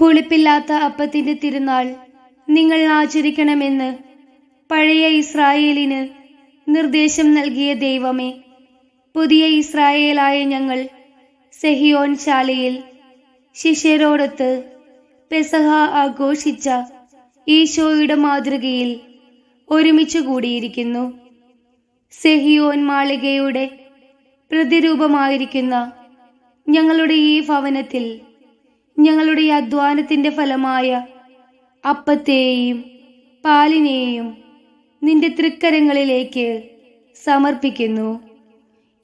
പുളിപ്പില്ലാത്ത അപ്പത്തിന്റെ തിരുനാൾ നിങ്ങൾ ആചരിക്കണമെന്ന് പഴയ ഇസ്രായേലിന് നിർദ്ദേശം നൽകിയ ദൈവമേ. പുതിയ ഇസ്രായേലായ ഞങ്ങൾ സെഹിയോൻ ശാലയിൽ ശിഷ്യരോടൊത്ത് പെസഹ ആഘോഷിച്ച ഈശോയുടെ മാതൃകയിൽ ഒരുമിച്ചു കൂടിയിരിക്കുന്നു. സെഹിയോൻ മാളികയുടെ പ്രതിരൂപമായിരിക്കുന്ന ഞങ്ങളുടെ ഈ ഭവനത്തിൽ ഞങ്ങളുടെ അധ്വാനത്തിന്റെ ഫലമായ അപ്പത്തെയും പാലിനെയും നിന്റെ തൃക്കരങ്ങളിലേക്ക് സമർപ്പിക്കുന്നു.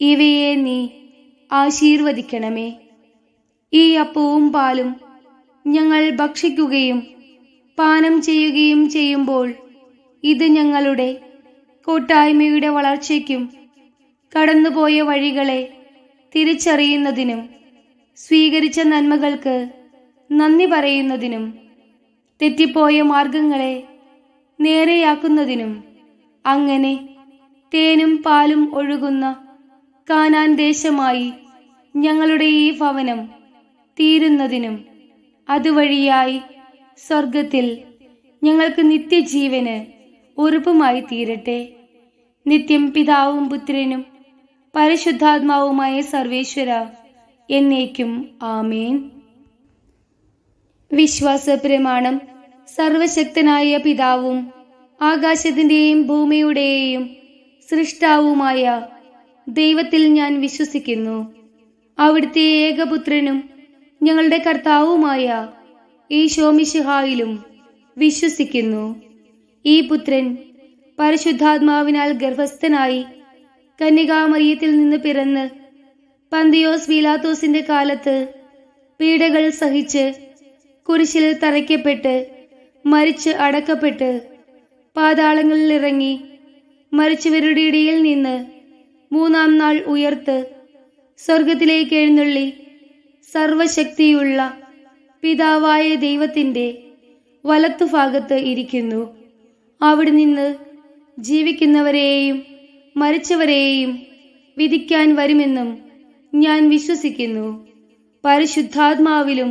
ഇവയെ നീ ആശീർവദിക്കണമേ. ഈ അപ്പവും പാലും ഞങ്ങൾ ഭക്ഷിക്കുകയും പാനം ചെയ്യുകയും ചെയ്യുമ്പോൾ ഇത് ഞങ്ങളുടെ കൂട്ടായ്മയുടെ വളർച്ചയ്ക്കും കടന്നുപോയ വഴികളെ തിരിച്ചറിയുന്നതിനും സ്വീകരിച്ച നന്മകൾക്ക് നന്ദി പറയുന്നതിനും തെറ്റിപ്പോയ മാർഗങ്ങളെ നേരെയാക്കുന്നതിനും അങ്ങനെ തേനും പാലും ഒഴുകുന്ന കാനാൻ ദേശമായി ഞങ്ങളുടെ ഈ ഭവനം തീരുന്നതിനും അതുവഴിയായി സ്വർഗത്തിൽ ഞങ്ങൾക്ക് നിത്യജീവന് ഉറപ്പുമായി തീരട്ടെ നിത്യം പിതാവും പുത്രനും പരിശുദ്ധാത്മാവുമായ സർവേശ്വര എന്നേക്കും ആമേൻ. വിശ്വാസ പ്രമാണം സർവശക്തനായ പിതാവും ആകാശത്തിന്റെയും ഭൂമിയുടെയും സൃഷ്ടാവുമായ ദൈവത്തിൽ ഞാൻ വിശ്വസിക്കുന്നു. അവിടുത്തെ ഏകപുത്രനും ഞങ്ങളുടെ കർത്താവുമായ ഈശോമിശിഹായിലും വിശ്വസിക്കുന്നു. ഈ പുത്രൻ പരിശുദ്ധാത്മാവിനാൽ ഗർഭസ്ഥനായി കന്യകാമറിയത്തിൽ നിന്ന് പിറന്ന് പന്തിയോസ് വീലാത്തോസിന്റെ കാലത്ത് പീഡകൾ സഹിച്ച് കുരിശിൽ തറയ്ക്കപ്പെട്ട് മരിച്ച് അടക്കപ്പെട്ട് പാതാളങ്ങളിൽ ഇറങ്ങി മരിച്ചവരുടെ ഇടയിൽ നിന്ന് മൂന്നാം നാൾ ഉയർത്ത് സ്വർഗത്തിലേക്ക് എഴുന്നള്ളി സർവശക്തിയുള്ള പിതാവായ ദൈവത്തിന്റെ വലത്തുഭാഗത്ത് ഇരിക്കുന്നു. അവിടെ നിന്ന് ജീവിക്കുന്നവരെയും മരിച്ചവരെയും വിധിക്കാൻ വരുമെന്നും ഞാൻ വിശ്വസിക്കുന്നു. പരിശുദ്ധാത്മാവിലും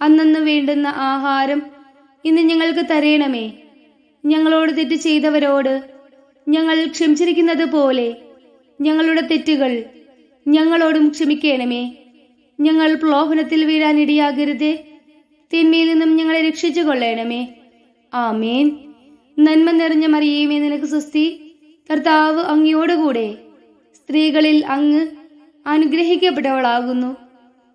അന്നന്ന് വേണ്ടുന്ന ആഹാരം ഇന്ന് ഞങ്ങൾക്ക് തരയണമേ ഞങ്ങളോട് തെറ്റ് ചെയ്തവരോട് ഞങ്ങൾ ക്ഷമിച്ചിരിക്കുന്നത് പോലെ ഞങ്ങളുടെ തെറ്റുകൾ ഞങ്ങളോടും ക്ഷമിക്കണമേ. ഞങ്ങൾ പ്രലോഭനത്തിൽ വീഴാനിടയാകരുതേ തിന്മയിൽ നിന്നും ഞങ്ങളെ രക്ഷിച്ചു കൊള്ളണമേ. ആമേൻ. നന്മ നിറഞ്ഞ മറിയേമേ നിനക്ക് സുസ്തി കർത്താവ് അങ്ങയോടുകൂടെ സ്ത്രീകളിൽ അങ്ങ് അനുഗ്രഹിക്കപ്പെട്ടവളാകുന്നു.